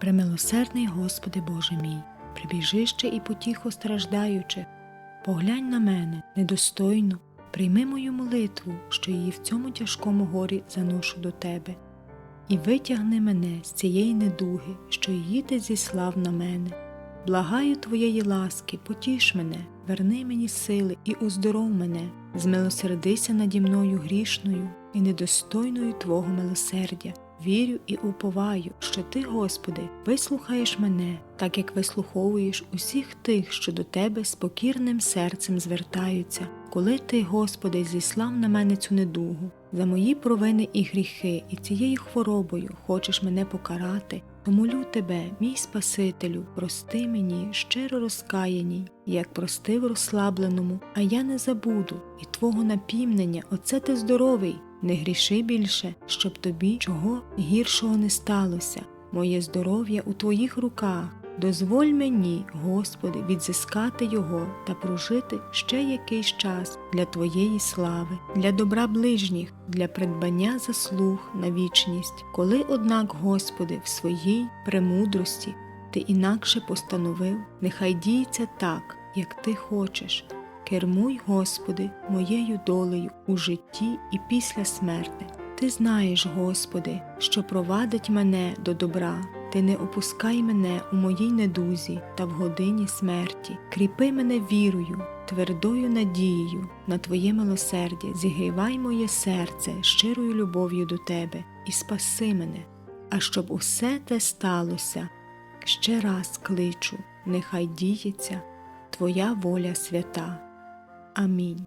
Премилосердний Господи Боже мій, прибіжище і потіхо страждаючих, поглянь на мене, недостойну, прийми мою молитву, що її в цьому тяжкому горі заношу до Тебе, і витягни мене з цієї недуги, що її ти зіслав на мене. Благаю Твоєї ласки, потіш мене, верни мені сили і оздоров мене, змилосердися наді мною грішною і недостойною Твого милосердя. Вірю і уповаю, що Ти, Господи, вислухаєш мене, так як вислуховуєш усіх тих, що до Тебе з покірним серцем звертаються, коли Ти, Господи, зіслав на мене цю недугу, за мої провини і гріхи, і цією хворобою хочеш мене покарати, то молю Тебе, мій Спасителю, прости мені, щиро розкаяній, як простив розслабленому, а я не забуду, і Твого напівнення, оце ти здоровий, не гріши більше, щоб тобі чого гіршого не сталося. Моє здоров'я у Твоїх руках. Дозволь мені, Господи, відзискати його та прожити ще якийсь час для Твоєї слави, для добра ближніх, для придбання заслуг на вічність. Коли, однак, Господи, в своїй премудрості Ти інакше постановив, нехай діється так, як Ти хочеш. Кермуй, Господи, моєю долею у житті і після смерти. Ти знаєш, Господи, що провадить мене до добра. Ти не опускай мене у моїй недузі та в годині смерті. Кріпи мене вірою, твердою надією на Твоє милосердя, зігрівай моє серце щирою любов'ю до Тебе і спаси мене. А щоб усе те сталося, ще раз кличу, нехай діється Твоя воля свята. Амінь.